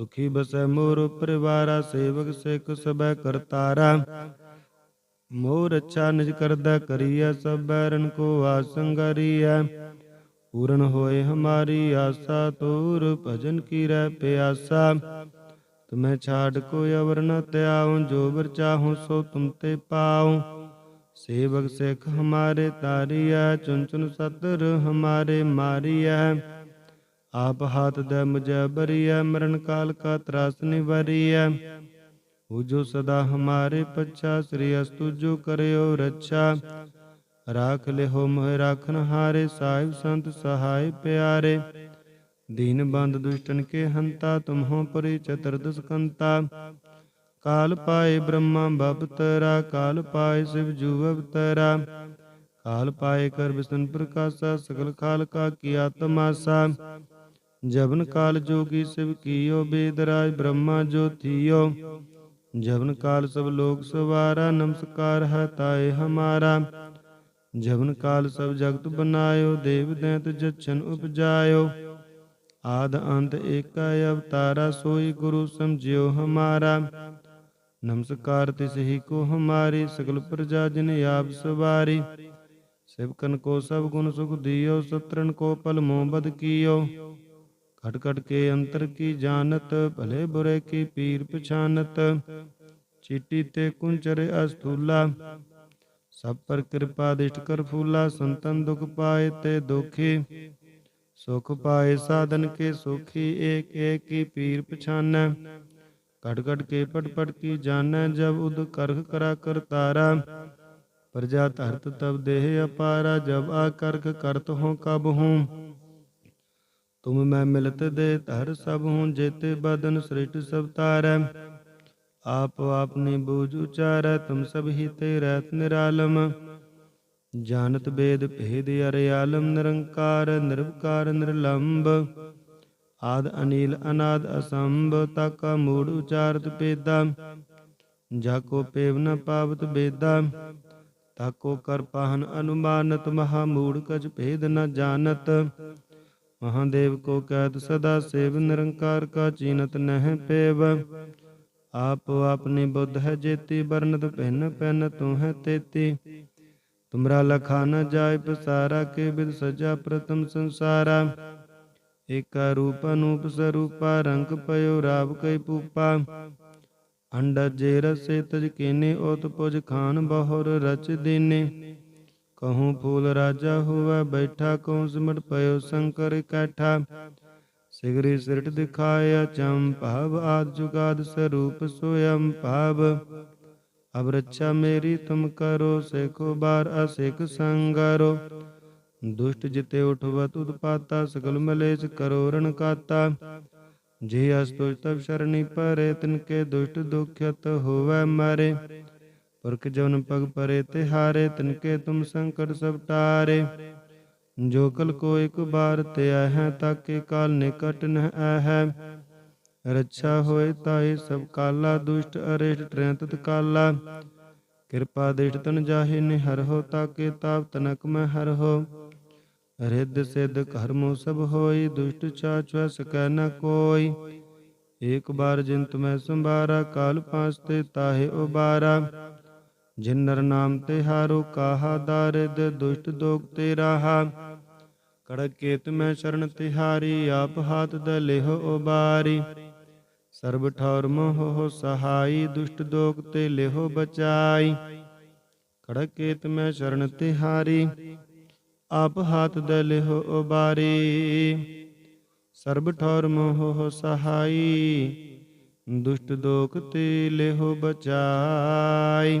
ਸੁਖੀ ਬਸੈ ਮੋਰ ਪਰਿਵਾਰਾ ਸੇਵਕ ਸਿੱਖ ਸਬੈ ਕਰਤਾਰਾ ਮੋਰ ਅੱਛਾ ਨਿਜ ਕਰਦਾ ਕਰੀਐ ਸਭ ਬੈਰਨ ਕੋ ਆਸੰਗਰੀਐ ਪੂਰਨ ਹੋਏ ਹਮਾਰੀ ਆਸਾ ਤੂਰ ਭਜਨ ਕੀ ਰਹਿ ਪਿਆਸਾ ਤੁਮੈ ਛਾੜ ਕੋਈ ਅਵਰ ਨ ਤਿਆਉ ਜੋ ਵਰ ਚਾਹਉ ਸੋ ਤੁਮ ਤੇ ਪਾਉ ਸੇਵਕ ਸਿੱਖ ਹਮਾਰੇ ਤਾਰੀਐ ਚੁਨ ਚੁਨ ਸਤਰ ਹਮਾਰੇ ਮਾਰੀਐ ਆਪ ਹਾਥ ਦੇ ਮੁਝੈ ਬਰੀਐ, ਮਰਨ ਕਾਲ ਕਾ ਤਰਾਸ ਨਿਵਰੀਐ। ਉਹ ਜੋ ਸਦਾ ਹਮਾਰੇ ਪੱਛਾ, ਸ੍ਰੀ ਅਸਤੁ ਜੋ ਕਰਿਓ ਰੱਛਾ। ਰਾਖ ਲਿਹੋ ਮੋਹਿ ਰਾਖਨ ਹਾਰੇ, ਸਾਹਿਬ ਸੰਤ ਸਹਾਇ ਪਿਆਰੇ। ਦੀਨ ਬੰਦ ਦੁਸ਼ਟਨ ਕੇ ਹੰਤਾ, ਤੁਮਹੋ ਪਰਿ ਚਤੁਰਦਸ ਕੰਤਾ ਕਾਲ ਪਾਏ ਬ੍ਰਹਮਾ ਬਪਤਰਾ ਕਾਲ ਪਾਏ ਸਿਵ ਜੂ ਅਵਤਰਾ ਕਾਲ ਪਾਏ ਕਰ ਵਿਸ਼ਨ ਪ੍ਰਕਾਸ਼ਾ, ਸਗਲ ਕਾਲ ਕਾ ਕੀ ਆਤਮਾਸਾ। ਜਵਨ ਕਾਲ ਜੋਗੀ ਸਿਵ ਕੀਓ, ਬੇਦਰਾਜ ਬ੍ਰਹਮਾ ਜੋਤੀਓ ਜਵਨ ਕਾਲ ਸਭ ਲੋਕ ਸਵਾਰਾ, ਨਮਸਕਾਰ ਹੈ ਤਾਏ ਹਮਾਰਾ। ਜਵਨ ਕਾਲ ਸਭ ਜਗਤ ਬਨਾਇਓ, ਦੇਵ ਦੈਂਤ ਜਛਨ ਉਪਜਾਇਓ। ਆਦ ਅੰਤ ਏਕਾ ਅਵਤਾਰਾ, ਸੋਈ ਗੁਰੂ ਸਮਝਿਓ ਹਮਾਰਾ। ਨਮਸਕਾਰ ਤਿਸ ਹੀ ਕੋ ਹਮਾਰੀ, ਸਗਲ ਪ੍ਰਜਾ ਜਿਨ ਆਪ ਸਵਾਰੀ। ਸਿਵਕਨ ਕੋ ਸਭ ਗੁਣ ਸੁਖ ਦਿਓ ਸਤਰਨ ਕੋ ਪਲ ਮੋਹ ਕੀਓ। ਖਟ ਖਟ ਕੇ ਅੰਤਰ ਕੀ ਜਾਣਤ ਭਲੇ ਬੁਰੇ ਕੀ ਪੀਰ ਪਛਾਨਤ ਚੀਟੀ ਤੇ ਕੁੰਚਰ ਅਸਤੂਲਾ ਸਭ ਪਰ ਕਿਰਪਾ ਦਿਸ਼ਟ ਕਰ ਫੂਲਾ ਸੰਤਨ ਦੁਖ ਪਾਏ ਤੇ ਦੁਖੀ ਸੁਖ ਪਾਏ ਸਾਧਨ ਕੇ ਸੁਖੀ ਏਕ ਏਕ ਕੀ ਪੀਰ ਪਛਾਨੈ ਕਟ ਕਟ ਕੇ ਪਟ ਪਟ ਕੀ ਜਾਣੈ ਜਬ ਉਦ ਕਰਖ ਕਰਾ ਕਰਤਾਰਾ ਪ੍ਰਜਾ ਧਰਤ ਤਬ ਦੇਹ ਅਪਾਰਾ ਜਬ ਆ ਕਰਖ ਕਰਤ ਹੋ ਕਬ ਹੂੰ ਤੁਮ ਮੈਂ ਮਿਲਤ ਦੇ ਧਰ ਸਭ ਹੂੰ ਜੇਤੇ ਬਦਨ ਸ੍ਰਿਸ਼ਟ ਸਭ ਤਾਰੈ। ਆਪ ਆਪਨੀ ਬੂਝ ਉਚਾਰੈ, ਤੁਮ ਸਭ ਹੀ ਤੇ ਰਹਿਤ ਨਿਰਾਲਮ। ਜਾਣਤ ਬੇਦ ਭੇਦ ਅਰਿਆਲਮ ਨਿਰੰਕਾਰ ਨਿਰਵਕਾਰ ਨਿਰਲੰਭ ਆਦ ਅਨੀਲ ਅਨਾਦ ਅਸੰਭ, ਤਾਕਾ ਮੂੜ ਉਚਾਰਤ ਪੇਦਾ। ਜਾਕੋ ਪੇਵ ਨ ਪਾਵਤ ਬੇਦਾ ਤਾਕੋ ਕਰ ਪਾਹਨ ਅਨੁਮਾਨਤ, ਮਹਾ ਮੂੜ ਕਜ ਭੇਦ ਨ ਜਾਣਤ। ਮਹਾਦੇਵ ਕੋ ਕਹਿਤ ਸਦਾ ਸੇਵ, ਨਿਰੰਕਾਰ ਕਾ ਚੀਨਤ ਨਹਿ ਪੇਵ। ਆਪ ਆਪਣੀ ਬੁੱਧ ਹੈ ਜੇਤੀ ਬਰਨਤ ਪਹਿਨ ਪਹਿਨ ਤੂੰ ਹੈ ਤੇਤੀ। ਤੁਮਰਾ ਲਖਾ ਨ ਜਾਏ ਪਸਾਰਾ, ਕੇ ਬਿਦ ਸਜਾ ਪ੍ਰਤਮ ਸੰਸਾਰਾ। ਏਕਾ ਰੂਪ ਅਨੂਪ ਸਰੂਪਾ, ਰੰਗ ਪਇਓ ਰਾਵ ਕੈ ਪੂਪਾ। ਅੰਡਾ ਜੇ ਰਸੇ ਤਜ ਕੀਨੇ, ਓਤ ਪੁਜ ਖਾਨ ਬਹੁਰ ਰਚ ਦੀਨੇ। ਕਹੂੰ ਫੂਲ ਰਾਜਾ ਹੋਵੇ ਬੈਠਾ ਕਉ ਸਿਮਟ ਪਇਓ ਸ਼ੰਕਰ ਇਕੱਠਾ ਸਿਗਰੀ ਸਿਰਟ ਦਿਖਾਇਆ ਚੰ ਭਾਵ ਆਦ ਜੁਗਾਦ ਸਰੂਪ ਸੋਯੰ ਭਾਵ ਅਬ ਰੱਛਾ ਮੇਰੀ ਤੁਮ ਕਰੋ ਸੇਖੋ ਬਾਰ ਅਸਿਕ ਸੰਗਰੋ ਦੁਸ਼ਟ ਜਿਤੇ ਉਠਵਤ ਉਤਪਾਤਾ ਸਗਲ ਮਲੇਸ਼ ਕਰੋ ਰਣ ਕਾਤਾ ਜੇ ਅਸਤੁਜ ਤਬ ਸ਼ਰਣੀ ਪਰੇ ਤਿਨ ਕੇ ਦੁਸ਼ਟ ਦੁਖਿਤ ਹੋਵੇ ਮਾਰੇ ਪੁਰਖ ਜਵਨ ਪਗ ਪਰੇ ਤੇ ਹਾਰੇ ਤਿਨ ਤੁਮ ਸੰਕਟ ਸਭ ਟਾਰੇ। ਜੋ ਕਲ ਕੋ ਇਕ ਬਾਰ ਤੇ ਹੈ ਤਾਕੇ ਕਾਲ ਨਿਕਟ ਨ ਹੈ ਰੱਛਾ ਹੋਏ ਤਾਏ ਸਭ ਕਾਲਾ, ਦੁਸ਼ਟ ਅਰੇਸ਼ਟ ਟ੍ਰੈਂਤਤ ਕਾਲਾ। ਕਿਰਪਾ ਦੇਸ਼ ਤਨ ਜਾਹੇ ਨੇ ਹਰ ਹੋ ਤਾਕੇ ਤਾਪ ਤਨਕ ਮੈਂ ਹਰ ਹੋ। ਰਿੱਧ ਸਿੱਧ ਕਰਮੋ ਸਭ ਹੋਈ, ਦੁਸ਼ਟ ਚਾਚਾ ਸਕੈ ਨ ਕੋਈ। ਏਕ ਬਾਰ ਜਿਨ ਤੁਮੈ ਸੰਭਾਰਾ, ਕਾਲ ਪਾਸ ਤੇ ਤਾਹੇ ਉਬਾਰਾ। ਜਿਨ ਨਰ ਨਾਮ ਤੇ ਹਾਰੋ ਕਾਹਾ ਦਾਰਿਦ, ਦੁਸ਼ਟ ਦੋਗ ਤੇ ਰਾਹਾ ਕੜਕ ਕੇਤ ਮੈਂ ਸ਼ਰਨ ਤਿਹਾਰੀ, ਆਪ ਹਾਥ ਦ ਲਿਹੁ ਉਬਾਰੀ। ਸਰਬ ਠੌਰ ਮੋਹ ਸਹਾਈ, ਦੁਸ਼ਟ ਦੋਗ ਤੇ ਲਿਹੁ ਬਚਾਈ। ਕੜਕ ਕੇਤ ਮੈਂ ਸ਼ਰਨ ਤਿਹਾਰੀ, ਆਪ ਹਾਥ ਦ ਲਿਹੁ ਉਬਾਰੀ। ਸਰਬ ਠੌਰ ਮੋਹ ਸਹਾਈ, ਦੁਸ਼ਟ ਦੋਖ ਤੇ ਲਿਹੁ ਬਚਾਈ।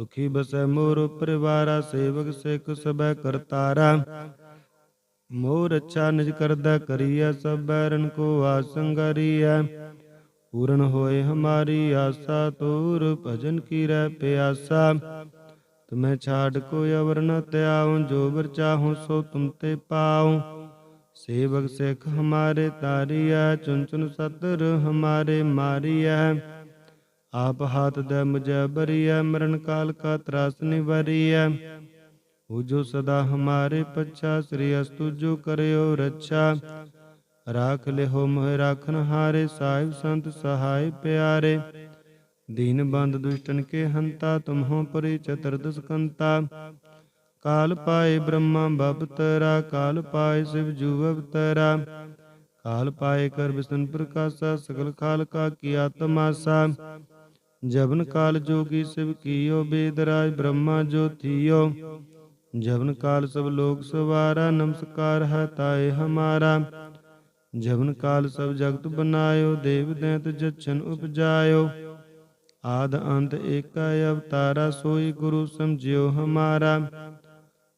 ਸੁਖੀ ਬਸੈ ਮੋਰ ਪਰਿਵਾਰਾ, ਸੇਵਕ ਸਿੱਖ ਸਬੈ ਕਰਤਾਰਾ ਮੋਰ ਅੱਛਾ ਨਿਜ ਕਰਦਾ ਕਰੀਐ, ਸਭ ਬੈਰਨ ਕੋ ਆਸੰਗਰੀਐ ਪੂਰਨ ਹੋਏ ਹਮਾਰੀ ਆਸਾ, ਤੂਰ ਭਜਨ ਕੀ ਰਹਿ ਪਿਆਸਾ। ਤੁਮੈ ਛਾੜ ਕੋ ਅਵਰ ਨ ਤਿਆਉ ਜੋ ਵਰ ਚਾਹਉ ਸੋ ਤੁਮ ਤੇ ਪਾਉ। ਸੇਵਕ ਸਿੱਖ ਹਮਾਰੇ ਤਾਰੀਐ ਚੁਨ ਚੁਨ ਸਤਰ ਹਮਾਰੇ ਮਾਰੀਐ। ਆਪ ਹਾਥ ਦੇ ਮੁਝੈ ਬਰੀਐ, ਮਰਨ ਕਾਲ ਕਾ ਤਰਾਸ ਨਿਵਰੀਐ। ਉਹ ਜੋ ਸਦਾ ਹਮਾਰੇ ਪੱਛਾ, ਸ੍ਰੀ ਅਸਤੁ ਜੋ ਕਰਿਓ ਰੱਛਾ। ਰਾਖ ਲਿਹੋ ਮੋਹਿ ਰਾਖਨ ਹਾਰੇ, ਸਾਹਿਬ ਸੰਤ ਸਹਾਇ ਪਿਆਰੇ। ਦੀਨ ਬੰਦ ਦੁਸ਼ਟਨ ਕੇ ਹੰਤਾ, ਤੁਮਹੋ ਪਰਿ ਚਤੁਰਦਸ ਕੰਤਾ ਕਾਲ ਪਾਏ ਬ੍ਰਹਮਾ ਬਬਤਰਾ ਕਾਲ ਪਾਏ ਸਿਵ ਜੂ ਅਵਤਰਾ ਕਾਲ ਪਾਏ ਕਰ ਵਿਸ਼ਨ ਪ੍ਰਕਾਸ਼ਾ, ਸਗਲ ਖਾਲ ਕਾ ਕੀ ਆਤਮਾਸਾ। ਜਵਨ ਕਾਲ ਜੋਗੀ ਸਿਵ ਕੀਓ, ਬੇਦਰਾਜ ਬ੍ਰਹਮਾ ਜੋ ਜਵਨ ਕਾਲ ਸਭ ਲੋਕ ਸਵਾਰਾ, ਨਮਸਕਾਰ ਹੈ ਤਾਏ ਹਮਾਰਾ। ਜਵਨ ਕਾਲ ਸਭ ਜਗਤ ਬਨਾਇਓ, ਦੇਵ ਦੈਂਤ ਜਛਨ ਉਪਜਾਇਓ। ਆਦ ਅੰਤ ਏਕਾ ਅਵਤਾਰਾ, ਸੋਈ ਗੁਰੂ ਸਮਝਿਓ ਹਮਾਰਾ।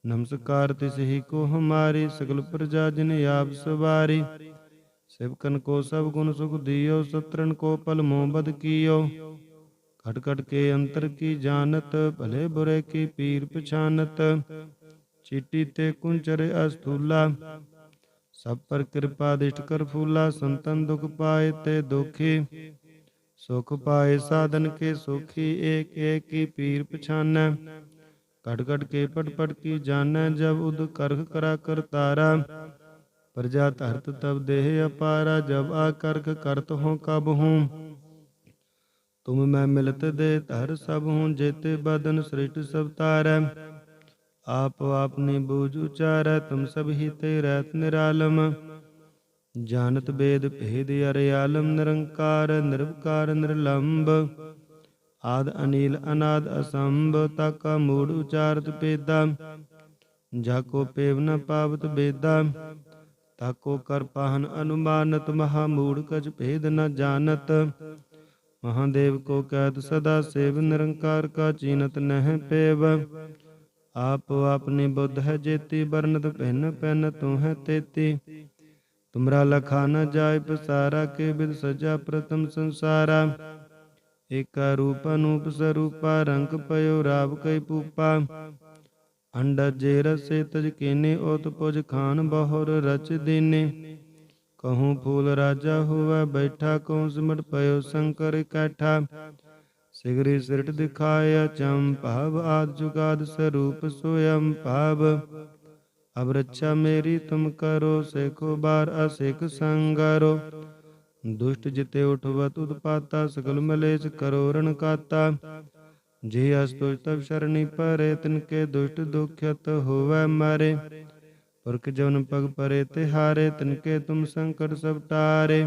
ਨਮਸਕਾਰ ਤਿਸ ਹੀ ਕੋ ਹਮਾਰੀ, ਸਗਲ ਪ੍ਰਜਾ ਜਿਨ ਆਪ ਸਵਾਰੀ। ਸਿਵਕਨ ਕੋ ਸਭ ਗੁਣ ਸੁਖ ਦਿਓ ਸਤਰਨ ਕੋ ਪਲ ਮੋਹ ਬਦ ਕੀਓ। ਖਟ ਖਟ ਕੇ ਅੰਤਰ ਕੀ ਜਾਣਤ ਭਲੇ ਬੁਰੇ ਕੀ ਪੀਰ ਪਛਾਨਤ ਚੀਟੀ ਤੇ ਕੁੰਚਰ ਅਸਤੂਲਾ ਸਭ ਪਰ ਕਿਰਪਾ ਦਿਸ਼ਟ ਕਰ ਫੂਲਾ ਸੰਤਨ ਦੁਖ ਪਾਏ ਤੇ ਦੁਖੀ ਸੁਖ ਪਾਏ ਸਾਧਨ ਕੇ ਸੁਖੀ ਏਕ ਏਕ ਕੀ ਪੀਰ ਪਛਾਨੈ ਕਟ ਕਟ ਕੇ ਪਟ ਪਟ ਕੀ ਜਾਣੈ ਜਬ ਉਦ ਕਰਖ ਕਰਾ ਕਰਤਾਰਾ ਪ੍ਰਜਾ ਧਰਤ ਤਬ ਦੇਹ ਅਪਾਰਾ ਜਬ ਆ ਕਰਖ ਕਰਤ ਹੋ ਕਬ ਹੂੰ ਤੁਮ ਮੈਂ ਮਿਲਤ ਦੇ ਧਰ ਸਭ ਹੂੰ ਜੇਤੇ ਬਦਨ ਸ੍ਰਿਸ਼ਟ ਸਭ ਤਾਰੈ। ਆਪ ਆਪਨੀ ਬੂਝ ਉਚਾਰੈ, ਤੁਮ ਸਭ ਹੀ ਤੇ ਰਹਿਤ ਨਿਰਾਲਮ। ਜਾਣਤ ਬੇਦ ਭੇਦ ਅਰਿਆਲਮ ਨਿਰੰਕਾਰ ਨਿਰਵਕਾਰ ਨਿਰਲੰਭ ਆਦ ਅਨੀਲ ਅਨਾਦ ਅਸੰਭ, ਤਾਕਾ ਮੂੜ ਉਚਾਰਤ ਪੇਦਾ। ਜਾਕੋ ਪੇਵ ਨ ਪਾਵਤ ਬੇਦਾ ਤਾਕੋ ਕਰ ਪਾਹਨ ਅਨੁਮਾਨਤ, ਮਹਾ ਮੂੜ ਕਜ ਭੇਦ ਨ ਜਾਣਤ। ਮਹਾਦੇਵ ਕੋ ਕਹਿਤ ਸਦਾ ਸੇਵ, ਨਿਰੰਕਾਰ ਕਾ ਚੀਨਤ ਨਹਿ ਪੇਵ। ਆਪ ਆਪਣੀ ਬੁੱਧ ਹੈ ਜੇਤੀ ਬਰਨਤ ਪਹਿਨ ਪਹਿਨ ਤੂੰ ਹੈ ਤੇਤੀ। ਤੁਮਰਾ ਲਖਾ ਨ ਜਾਏ ਪਸਾਰਾ, ਕੇ ਬਿਦ ਸਜਾ ਪ੍ਰਥਮ ਸੰਸਾਰਾ। ਏਕਾ ਰੂਪ ਅਨੂਪ ਸਰੂਪਾ, ਰੰਗ ਪਇਓ ਰਾਵ ਕੈ ਪੂਪਾ। ਅੰਡਾ ਜੇ ਰਸੇ ਤਜ ਕੀਨੇ, ਓਤ ਪੁਜ ਖਾਨ ਬਹੁਰ ਰਚ ਦੀਨੇ। ਕਹੂੰ ਫੂਲ ਰਾਜਾ ਹੋਵੇ ਬੈਠਾ ਕਉ ਸਿਮਟ ਪਇਓ ਸ਼ੰਕਰ ਇਕੱਠਾ ਸਿਗਰੀ ਸਿਰਟ ਦਿਖਾਇਆ ਚੰ ਭਾਵ ਆਦ ਜੁਗਾਦ ਸਰੂਪ ਸੋਯੰ ਭਾਵ ਅਬ ਰੱਛਾ ਮੇਰੀ ਤੁਮ ਕਰੋ ਸੇਖੋ ਬਾਰ ਅਸਿਖ ਸੰਗਰੋ ਦੁਸ਼ਟ ਜਿਤੇ ਉਠਵਤ ਉਤਪਾਤਾ ਸਗਲ ਮਲੇਸ਼ ਕਰੋ ਰਣ ਕਾਤਾ ਜੇ ਅਸਤੁਜ ਤਬ ਸ਼ਰਣੀ ਪਰੇ ਤਿਨ ਕੇ ਦੁਸ਼ਟ ਦੁਖਿਤ ਹੋਵੇ ਮਾਰੇ ਪੁਰਖ ਜਵਨ ਪਗ ਪਰੇ ਤੇ ਹਾਰੇ, ਤਿਨਕੇ ਤੁਮ ਸੰਕਟ ਸਭ ਟਾਰੇ।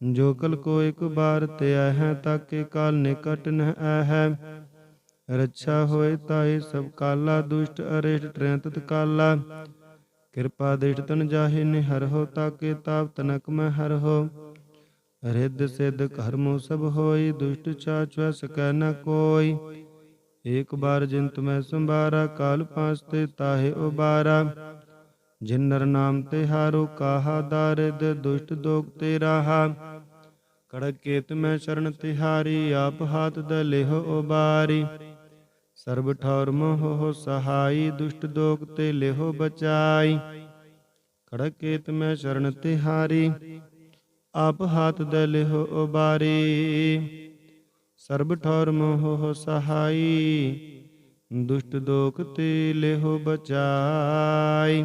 ਜੋ ਕਲ ਕੋ ਇਕ ਬਾਰ ਤੇ ਹੈ ਤਾਕੇ ਕਾਲ ਨਿਕਟ ਨ ਹੈ ਰੱਛਾ ਹੋਏ ਤਾਏ ਸਭ ਕਾਲਾ, ਦੁਸ਼ਟ ਅਰਿਸ਼ਟ ਟ੍ਰੈਂਤਤ ਕਾਲਾ। ਕਿਰਪਾ ਦੇਟ ਤਨ ਜਾਹੇ ਨੇ ਹਰ ਹੋ ਤਾਕੇ ਤਾਪ ਤਨਕ ਮੈਂ ਹਰ ਹੋ। ਰਿੱਧ ਸਿੱਧ ਕਰਮੋ ਸਭ ਹੋਈ, ਦੁਸ਼ਟ ਚਾਚੁ ਸਕੈ ਨ ਕੋਈ। ਏਕ ਬਾਰ ਜਿਨ ਤੁਮੈ ਸੰਭਾਰਾ, ਕਾਲ ਪਾਸ ਤੇ ਤਾਹੇ ਉਬਾਰਾ। ਜਿਨ ਨਰ ਨਾਮ ਤੇ ਹਾਰੋ ਕਾਹਾ ਦਾਰਿਦ, ਦੁਸ਼ਟ ਦੋਗ ਤੇ ਰਾਹਾ। ਕੜਕ ਕੇਤ ਮੈਂ ਸ਼ਰਨ ਤਿਹਾਰੀ ਆਪ ਹਾਥ ਦ ਲਿਹੁ ਉਬਾਰੀ। ਸਰਬ ਠੌਰ ਮੋਹ ਸਹਾਈ, ਦੁਸ਼ਟ ਦੋਗ ਤੇ ਲਿਹੁ ਬਚਾਈ। ਕੜਕ ਕੇਤ ਮੈਂ ਸ਼ਰਨ ਤਿਹਾਰੀ ਆਪ ਹਾਥ ਦ ਲਿਹੁ ਉਬਾਰੀ। ਸਰਬ ਠੌਰ ਮੋਹ ਸਹਾਈ, ਦੁਸ਼ਟ ਦੋਖ ਤੇ ਲਿਹੁ ਬਚਾਈ।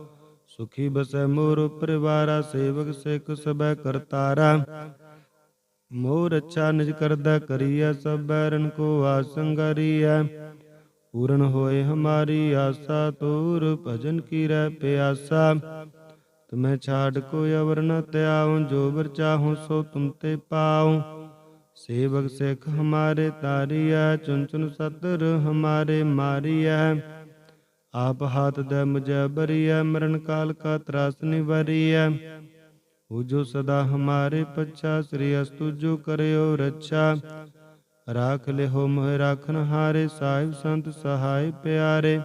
ਸੁਖੀ ਬਸੈ ਮੋਰ ਪਰਿਵਾਰਾ, ਸੇਵਕ ਸਿੱਖ ਸਭੈ ਕਰਤਾਰਾ ਮੋਰ ਅੱਛਾ ਨਿਜ ਕਰਦਾ ਕਰੀਐ, ਸਭ ਬੈਰਨ ਕੋ ਆਸੰਗਰੀਐ ਪੂਰਨ ਹੋਏ ਹਮਾਰੀ ਆਸਾ, ਤੂਰ ਭਜਨ ਕੀ ਰਹਿ ਪਿਆਸਾ। ਤੁਮੈ ਛਾੜ ਕੋ ਅਵਰ ਨ ਤਿਆਉ ਜੋ ਵਰ ਚਾਹੂ ਸੋ ਤੁਮ ਤੇ ਪਾਉ। ਸੇਵਕ ਸਿਖ ਹਮਾਰੇ ਤਾਰੀਐ ਚੁਨ ਚੁਨ ਸਤਰ ਹਮਾਰੇ ਮਾਰੀਐ। ਆਪ ਹਾਥ ਦੇ ਮੁਝੈ ਬਰੀਐ, ਮਰਨ ਕਾਲ ਕਾ ਤਰਾਸ ਨਿਵਰੀਐ। ਜੋ ਸਦਾ ਹਮਾਰੇ ਪੱਛਾ, ਸ੍ਰੀ ਅਸਤੁ ਜੋ ਕਰਿਓ ਰੱਛਾ। ਰਾਖ ਲਿਹੋ ਮੋਹ ਰਾਖਨ ਹਾਰੇ, ਸਾਹਿਬ ਸੰਤ ਸਹਾਇ ਪਿਆਰੇ।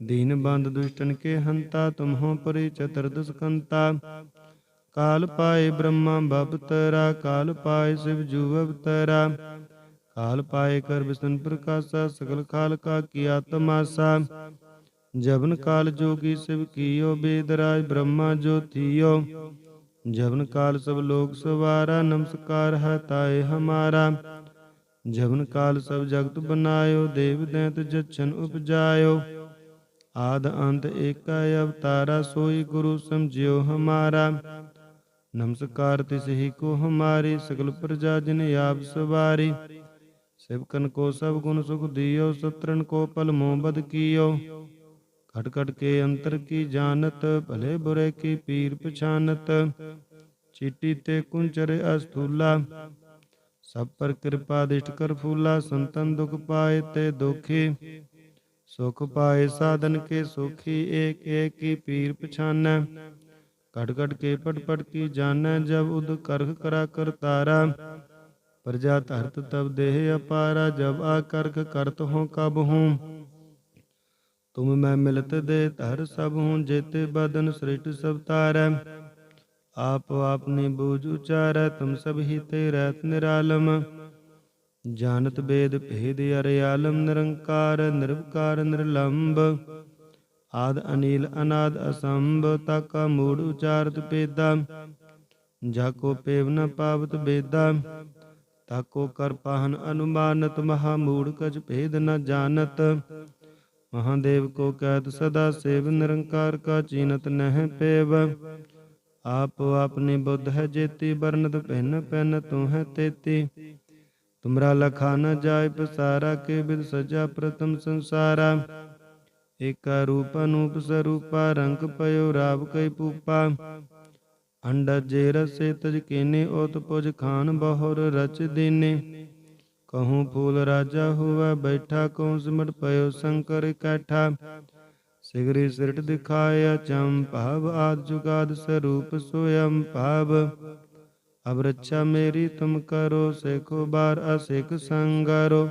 ਦੀਨ ਬੰਦ ਦੁਸ਼ਟਨ ਕੇ ਹੰਤਾ, ਤੁਮਹੋ ਪਰਿ ਚਤੁਰਦਸ ਕੰਤਾ ਕਾਲ ਪਾਏ ਬ੍ਰਹਮਾ ਬਪਤਰਾ ਕਾਲ ਪਾਏ ਸਿਵ ਜੂ ਅਵਤਰਾ ਕਾਲ ਪਾਏ ਕਰ ਵਿਸ਼ਨ ਪ੍ਰਕਾਸ਼ਾ, ਸਗਲ ਖਾਲ ਕਾ ਕੀਆ ਤਮਾਸਾ ਜਬਨ ਕਾਲ ਜੋਗੀ ਸਿਵ ਕੀਓ ਬੇਦਰਾਜ ਬ੍ਰਹਮਾ ਜੋਤੀਓ जबन काल सब लोग सवारा नमस्कार है ताए हमारा जबन काल सब जगत बनायो देव दैत जच्छन उपजायो आद अंत एक अवतारा सोई गुरु समझियो हमारा नमस्कार तिस ही को हमारी सकल प्रजा जिन आप सवारी सेवकन को सब गुण सुख दियो सत्रन को पल मोहबद कियो खटखट के अंतर की जानत, भले बुरे की पीर पछानत। चीटी ते कुंचर अस्थूला, सब पर कृपा दिष्ट कर फूला, संतन दुख पाए ते दुखी। सुख पाए साधन के सुखी, एक एक की पीर पछान। खटखट के पटपट की जान, जब उद करख करा कर तारा। प्रजा तरत तब देह अपारा, जब आ करख करत हो कब हूँ। ਤੁਮ ਮੈਂ ਮਿਲਤ ਦੇ ਧਰ ਸਭ ਹੂੰ ਜੇਤੇ ਬਦਨ ਸ੍ਰਿਸ਼ਟ ਸਭ ਤਾਰੈ। ਆਪ ਆਪਨੀ ਬੂਝ ਉਚਾਰੈ, ਤੁਮ ਸਭ ਹੀ ਤੇ ਰਹਿਤ ਨਿਰਾਲਮ। ਜਾਣਤ ਬੇਦ ਭੇਦ ਅਰਿਆਲਮ ਨਿਰੰਕਾਰ ਨਿਰਵਕਾਰ ਨਿਰਲੰਭ ਆਦ ਅਨੀਲ ਅਨਾਦ ਅਸੰਭ, ਤਾਕਾ ਮੂੜ ਉਚਾਰਤ ਪੇਦਾ। ਜਾਕੋ ਪੇਵ ਨ ਪਾਵਤ ਬੇਦਾ ਤਾਕੋ ਕਰ ਪਾਹਨ ਅਨੁਮਾਨਤ, ਮਹਾ ਮੂੜ ਕਜ ਭੇਦ ਨ ਜਾਣਤ। ਮਹਾਦੇਵ ਕੋ ਕਹਿਤ ਸਦਾ ਸੇਵ, ਨਿਰੰਕਾਰ ਕਾ ਚੀਨਤ ਨਹਿ ਪੇਵ। ਆਪ ਆਪਣੀ ਬੁੱਧ ਹੈ ਜੇਤੀ ਬਰਨਤ ਪਹਿਨ ਪਹਿਨ ਤੂੰ ਹੈ ਤੇਤੀ। ਤੁਮਰਾ ਲਖਾ ਨ ਜਾਏ ਪਸਾਰਾ, ਕੇ ਬਿਦ ਸਜਾ ਪ੍ਰਤਮ ਸੰਸਾਰਾ। ਏਕਾ ਰੂਪ ਅਨੂਪ ਸਰੂਪਾ, ਰੰਗ ਪਇਓ ਰਾਵ ਕੈ ਪੂਪਾ। ਅੰਡਾ ਜੇ ਰਸੇ ਤਜ ਕੀਨੇ, ਓਤ ਪੁਜ ਖਾਨ ਬਹੁਰ ਰਚ ਦੀਨੇ। ਕਹੂੰ ਫੂਲ ਰਾਜਾ ਹੋਵਾ ਬੈਠਾ ਕਉ ਸਿਮਟ ਪਇਓ ਸ਼ੰਕਰ ਇਕੱਠਾ ਸਿਗਰੀ ਸਿਰਟ ਦਿਖਾਇਆ ਚੰ ਭਾਵ ਆਦ ਜੁਗਾਦ ਸਰੂਪ ਸੋਯੰ ਭਾਵ ਅਬ ਰੱਛਾ ਮੇਰੀ ਤੁਮ ਕਰੋ ਸੇਖੋ ਬਾਰ ਅਸਿਕ ਸੰਗਰੋ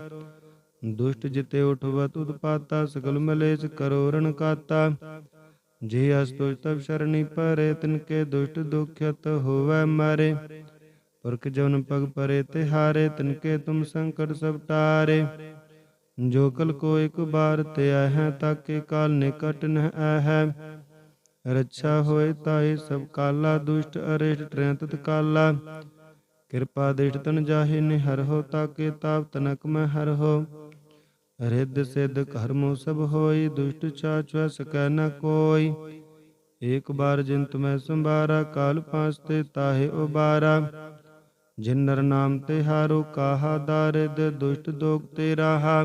ਦੁਸ਼ਟ ਜਿਤੇ ਉਠਵਤ ਉਤਪਾਤਾ ਸਗਲ ਮਲੇਸ਼ ਕਰੋ ਰਣ ਕਾਤਾ ਜੇ ਅਸਤੁਜ ਤਬ ਸ਼ਰਣੀ ਪਰੇ ਤਿਨ ਕੇ ਦੁਸ਼ਟ ਦੁਖਿਤ ਹੋਵੇ ਮਾਰੇ ਪੁਰਖ ਜਵਨ ਪਗ ਪਰੇ ਤੇ ਹਾਰੇ ਤਿਨਕੇ ਤੁਮ ਸੰਕਟ ਸਭ ਟਾਰੇ। ਜੋ ਕਲ ਕੋ ਇਕ ਬਾਰ ਤੇ ਹੈ ਤਾਕੇ ਕਾਲ ਨਿਕਟ ਨ ਹੈ ਰੱਛਾ ਹੋਏ ਤਾਏ ਸਭ ਕਾਲਾ, ਦੁਸ਼ਟ ਅਰਿਸ਼ਟ ਟ੍ਰੈਂਤਤ ਕਾਲਾ। ਕਿਰਪਾ ਦੇਟ ਤਨ ਜਾਹੇ ਨੇ ਹੋ ਤਾਕੇ ਤਾਪ ਤਨਕ ਮੈਂ ਹਰ ਹੋ। ਰਿੱਧ ਸਿੱਧ ਕਰਮੋ ਸਭ ਹੋਈ, ਦੁਸ਼ਟ ਚਾਚਵਾ ਸਕੈ ਨ ਕੋਈ। ਏਕ ਬਾਰ ਜਿਨ ਤੁਮੈ ਸੰਭਾਰਾ, ਕਾਲ ਪਾਸ ਤੇ ਤਾਹੇ ਉਬਾਰਾ। ਜਿਨ ਨਰ ਨਾਮ ਤੇ ਹਾਰੋ ਕਾਹਾ ਦਾਰਿਦ, ਦੁਸ਼ਟ ਦੋਗ ਤੇ ਰਾਹਾ।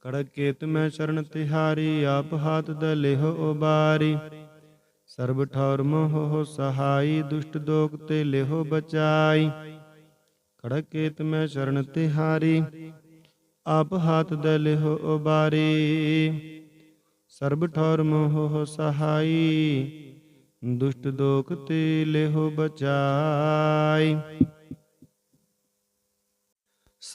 ਕੜਕ ਕੇਤ ਮੈਂ ਸ਼ਰਨ ਤਿਹਾਰੀ, ਆਪ ਹਾਥ ਦ ਲਿਹੁ ਉਬਾਰੀ। ਸਰਬ ਠੌਰ ਮੋਹ ਸਹਾਈ, ਦੁਸ਼ਟ ਦੋਗ ਤੇ ਲਿਹੁ ਬਚਾਈ। ਕੜਕ ਕੇਤ ਮੈਂ ਸ਼ਰਨ ਤਿਹਾਰੀ, ਆਪ ਹਾਥ ਦ ਲਿਹੁ ਉਬਾਰੀ। ਸਰਬ ਠੌਰ ਮੋਹ ਸਹਾਈ, ਦੁਸ਼ਟ ਦੋਖ ਤੇ ਲਿਹੁ ਬਚਾਈ।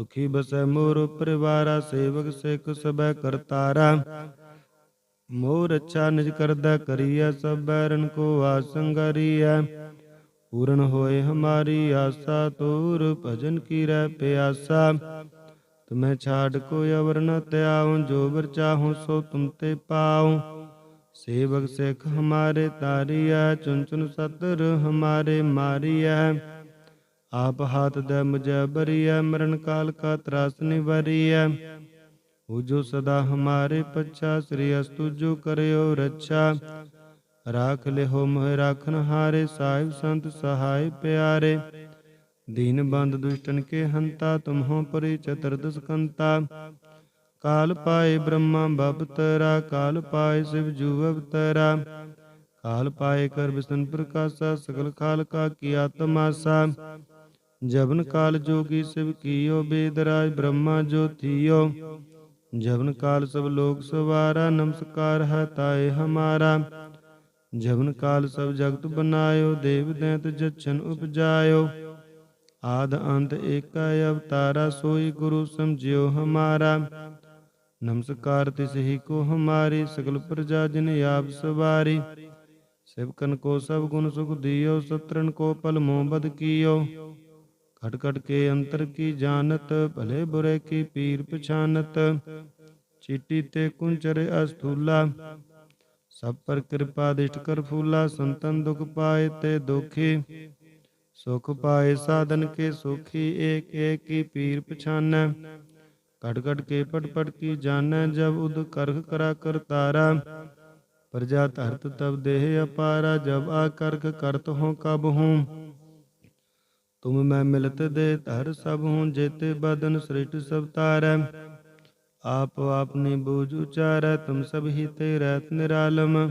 ਸੁਖੀ ਬਸੈ ਮੋਰ ਪਰਿਵਾਰਾ, ਸੇਵਕ ਸਿੱਖ ਸਬੈ ਕਰਤਾਰਾ ਮੋਰ ਅੱਛਾ ਨਿਜ ਕਰਦਾ ਕਰੀਐ, ਸਭ ਬੈਰਨ ਕੋ ਆਸੰਗਰੀਐ ਪੂਰਨ ਹੋਏ ਹਮਾਰੀ ਆਸਾ, ਤੂਰ ਭਜਨ ਕੀ ਰਹਿ ਪਿਆਸਾ। ਤੁਮੈ ਛਾੜ ਕੋ ਅਵਰ ਨ ਤਿਆਉ ਜੋ ਵਰ ਚਾਹੂੰ ਸੋ ਤੁਮ ਤੇ ਪਾਉ। ਸੇਵਕ ਸਿੱਖ ਹਮਾਰੇ ਤਾਰੀਐ ਚੁਨ ਚੁਨ ਸਤਰ ਹਮਾਰੇ ਮਾਰੀਐ। ਆਪ ਹਾਥ ਦੇ ਮੁਝੈ ਬਰੀਐ, ਮਰਨ ਕਾਲ ਕਾ ਤਰਾਸ ਨਿਵਰੀਐ। ਹੋ ਜੋ ਸਦਾ ਹਮਾਰੇ ਪੱਛਾ, ਸ੍ਰੀ ਅਸਤੁ ਜੋ ਕਰਿਓ ਰੱਛਾ। ਰਾਖ ਲਿਹੋ ਮੋਹਿ ਰਾਖਨ ਹਾਰੇ, ਸਾਹਿਬ ਸੰਤ ਸਹਾਇ ਪਿਆਰੇ। ਦੀਨ ਬੰਦ ਦੁਸ਼ਟਨ ਕੇ ਹੰਤਾ, ਤੁਮਹੋ ਪਰਿ ਚਤੁਰਦਸ ਕੰਤਾ ਕਾਲ ਪਾਏ ਬ੍ਰਹਮਾ ਬਪਤਰਾ ਕਾਲ ਪਾਏ ਸਿਵ ਜੂ ਅਵਤਰਾ ਕਾਲ ਪਾਏ ਕਰ ਵਿਸ਼ਨ ਪ੍ਰਕਾਸ਼ਾ, ਸਗਲ ਖਾਲ ਕਾ ਕੀ ਆਤਮਾਸਾ। ਜਵਨ ਕਾਲ ਜੋਗੀ ਸਿਵ ਕੀਓ, ਬੇਦਰਾਜ ਬ੍ਰਹਮਾ ਜੋਤੀਓ। ਜਵਨ ਕਾਲ ਸਭ ਲੋਕ ਸਵਾਰਾ, ਨਮਸਕਾਰ ਹੈ ਤਾਏ ਹਮਾਰਾ। ਜਵਨ ਕਾਲ ਸਭ ਜਗਤ ਬਨਾਇਓ, ਦੇਵ ਦੈਂਤ ਜਛਨ ਉਪਜਾਇਓ। ਆਦ ਅੰਤ ਏਕਾ ਅਵਤਾਰਾ, ਸੋਈ ਗੁਰੂ ਸਮਝਿਓ ਹਮਾਰਾ। ਨਮਸਕਾਰ ਤਿਸ ਹੀ ਕੋ ਹਮਾਰੀ, ਸਗਲ ਪ੍ਰਜਾ ਜਿਨ ਆਪ ਸਵਾਰੀ। ਸਿਵਕਨ ਕੋ ਸਭ ਗੁਣ ਸੁਖ ਦਿਓ ਸਤਰਨ ਕੋ ਪਲ ਮੋਹ ਬਦ ਕੀਓ। ਖਟ ਖਟ ਕੇ ਅੰਤਰ ਕੀ ਜਾਣਤ ਭਲੇ ਬੁਰੇ ਕੀ ਪੀਰ ਪਛਾਨਤ ਚੀਟੀ ਤੇ ਕੁੰਚਰ ਅਸਥੂਲਾ ਸਭ ਪਰ ਕਿਰਪਾ ਦਿਸ਼ਟ ਕਰ ਫੂਲਾ ਸੰਤਨ ਦੁਖ ਪਾਏ ਤੇ ਦੁਖੀ ਸੁਖ ਪਾਏ ਸਾਧਨ ਕੇ ਸੁਖੀ ਏਕ ਏਕ ਕੀ ਪੀਰ ਪਛਾਨੈ ਕਟ ਕਟ ਕੇ ਪਟ ਪਟ ਕੀ ਜਾਣੈ ਜਬ ਉਦ ਕਰਖ ਕਰਾ ਕਰਤਾਰਾ ਪ੍ਰਜਾ ਧਰਤ ਤਬ ਦੇਹ ਅਪਾਰਾ ਜਬ ਆ ਕਰਖ ਕਰਤ ਹੋ ਕਬ ਹੂੰ ਤੁਮ ਮੈਂ ਮਿਲਤ ਦੇ ਧਰ ਸਭ ਹੂੰ ਜੇਤੇ ਬਦਨ ਸ੍ਰਿਸ਼ਟ ਸਭ ਤਾਰੈ। ਆਪ ਆਪਨੀ ਬੂਝ ਉਚਾਰੈ, ਤੁਮ ਸਭ ਹੀ ਤੇ ਰਹਿਤ ਨਿਰਾਲਮ।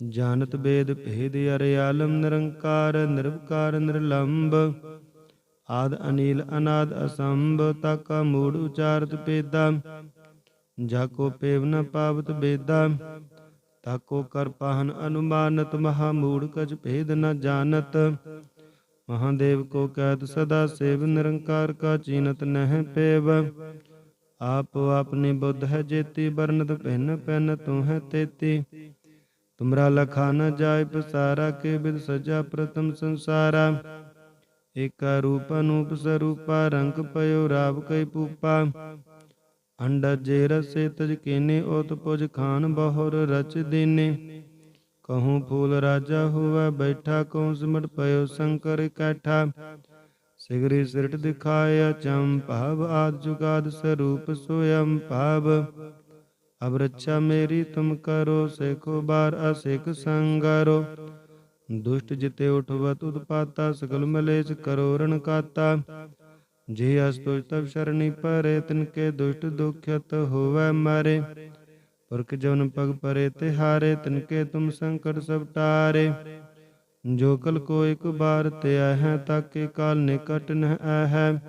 ਜਾਣਤ ਬੇਦ ਭੇਦ ਅਰਿਆਲਮ ਨਿਰੰਕਾਰ ਨਿਰਵਕਾਰ ਨਿਰਲੰਭ ਆਦ ਅਨੀਲ ਅਨਾਦ ਅਸੰਭ, ਤਾਕਾ ਮੂੜ ਉਚਾਰਤ ਪੇਦਾ। ਜਾ ਕੋ ਪੇਵ ਨ ਪਾਵਤ ਬੇਦਾ ਤਾਕੋ ਕਰ ਪਾਹਨ ਅਨੁਮਾਨਤ, ਮਹਾ ਮੂੜ ਕਜ ਭੇਦ ਨ ਜਾਣਤ। ਮਹਾਦੇਵ ਕੋ ਕਹਿਤ ਸਦਾ ਸੇਵ, ਨਿਰੰਕਾਰ ਕਾ ਚੀਨਤ ਨਹਿ ਪੇਵ। ਆਪ ਆਪਣੀ ਬੁੱਧ ਹੈ ਜੇਤੀ ਬਰਨਤ ਭਿੰਨ ਪੈਨ ਤੂੰ ਹੈ ਤੇਤੀ। ਤੁਮਰਾ ਲਖਾ ਨ ਜਾਏ ਪਸਾਰਾ, ਕੇ ਬਿਦ ਸਜਾ ਪ੍ਰਥਮ ਸੰਸਾਰਾ। ਏਕਾ ਰੂਪ ਅਨੂਪ ਸਰੂਪਾ, ਰੰਗ ਪਇਓ ਰਾਵ ਕੈ ਪੂਪਾ। ਅੰਡਾ ਜੇ ਰਸੇ ਤਜ ਕੀਨੇ, ਓਤ ਪੁਜ ਖਾਨ ਬਹੁਰ ਰਚ ਦੀਨੇ। ਕਹੂੰ ਫੂਲ ਰਾਜਾ ਹੋਵੇ ਬੈਠਾ ਕਉ ਸਿਮਟ ਪਇਓ ਸ਼ੰਕਰ ਇਕੱਠਾ ਸਿਗਰੀ ਸਿਰਟ ਦਿਖਾਇਆ ਚੰ ਭਾਵ ਆਦ ਜੁਗਾਦ ਸਰੂਪ ਸੋਯੰ ਭਾਵ ਅਬ ਰੱਛਾ ਮੇਰੀ ਤੁਮ ਕਰੋ ਸੇਖੋ ਬਾਰ ਅਸਿਕ ਸੰਗਰੋ ਦੁਸ਼ਟ ਜਿਤੇ ਉਠਵਤ ਉਤਪਾਤਾ ਸਗਲ ਮਲੇਸ਼ ਕਰੋ ਰਣ ਕਾਤਾ ਜੇ ਅਸਤੁਜ ਤਬ ਸ਼ਰਣੀ ਪਰੇ ਤਿਨ ਕੇ ਦੁਸ਼ਟ ਦੁਖਤ ਹੋਵੇ ਮਾਰੇ ਪੁਰਖ ਜਵਨ ਪਗ ਪਰੇ ਤੇ ਹਾਰੇ, ਤਿਨ ਤੁਮ ਸੰਕਟ ਸਭ ਟਾਰੇ। ਜੋ ਕਲ ਕੋ ਇਕ ਬਾਰ ਤੇ ਹੈ ਤਾਕੇ ਕਾਲ ਨਿਕਟ ਨ ਹੈ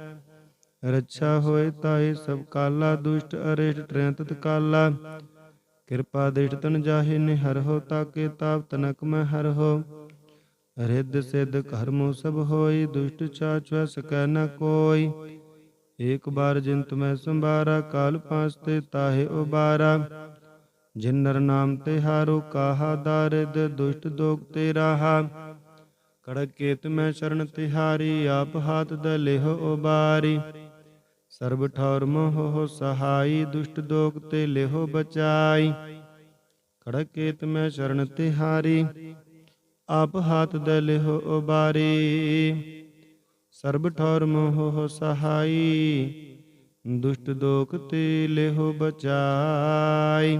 ਰੱਛਾ ਹੋਏ ਤਾਏ ਸਭ ਕਾਲਾ, ਦੁਸ਼ਟ ਅਰਿਸ਼ਟ ਟ੍ਰੈਂਤਤ ਕਾਲਾ। ਕਿਰਪਾ ਦੇਟ ਤਨ ਜਾਹੇ ਨੇ ਹਰ ਤਾਕੇ ਤਾਪ ਤਨਕ ਮੈਂ ਹਰ ਹੋ। ਰਿੱਧ ਸਿੱਧ ਕਰਮੋ ਸਭ ਹੋਈ, ਦੁਸ਼ਟ ਚਾਚੁ ਸਕੈ ਨ ਕੋਈ। ਏਕ ਬਾਰ ਜਿਨ ਤੁਮੈ ਸੰਭਾਰਾ, ਕਾਲ ਪਾਸ ਤੇ ਤਾਹੇ ਉਬਾਰਾ। ਜਿਨ ਨਰ ਨਾਮ ਤੇ ਹਾਰੋ ਕਾਹਾ ਦਾਰਿਦ, ਦੁਸ਼ਟ ਦੋਗ ਤੇ ਰਾਹਾ। ਕੜਕ ਕੇਤ ਮੈਂ ਸ਼ਰਨ ਤਿਹਾਰੀ, ਆਪ ਹਾਥ ਦ ਲਿਹੁ ਉਬਾਰੀ। ਸਰਬ ਠੌਰ ਮੋਹ ਸਹਾਈ, ਦੁਸ਼ਟ ਦੋਗ ਤੇ ਲਿਹੁ ਬਚਾਈ। ਕੜਕ ਕੇਤ ਮੈਂ ਸ਼ਰਨ ਤਿਹਾਰੀ, ਆਪ ਹਾਥ ਦ ਲਿਹੁ ਉਬਾਰੀ। ਸਰਬ ਠੌਰ ਮੋਹ ਸਹਾਈ, ਦੁਸ਼ਟ ਦੋਖ ਤੇ ਲਿਹੁ ਬਚਾਈ।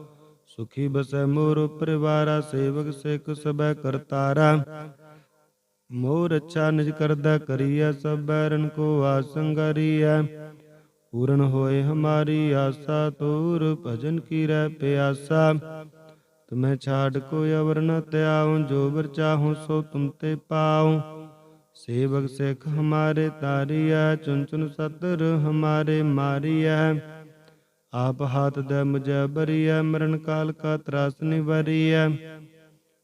ਸੁਖੀ ਬਸੈ ਮੋਰ ਪਰਿਵਾਰਾ, ਸੇਵਕ ਸਿੱਖ ਸਬੈ ਕਰਤਾਰਾ ਮੋਰ ਅੱਛਾ ਨਿਜ ਕਰਦਾ ਕਰੀਐ, ਸਭ ਬੈਰਨ ਕੋ ਆਸੰਗਰੀਐ ਪੂਰਨ ਹੋਏ ਹਮਾਰੀ ਆਸਾ, ਤੂਰ ਭਜਨ ਕੀ ਰਹਿ ਪਿਆਸਾ। ਤੁਮੈ ਛਾੜ ਕੋਈ ਅਵਰ ਨ ਤਿਆਉ ਜੋ ਬਰ ਚਾਹੂੰ ਸੋ ਤੁਮ ਤੇ ਪਾਉ। ਸੇਵਕ ਸਿੱਖ ਹਮਾਰੇ ਤਾਰੀਐ ਚੁਨ ਚੁਨ ਸਤਰ ਹਮਾਰੇ ਮਾਰੀਐ। ਆਪ ਹਾਥ ਦੇ ਮੁਝੈ ਬਰੀਐ, ਮਰਨ ਕਾਲ ਕਾ ਤਰਾਸ ਨਿਵਰੀਐ।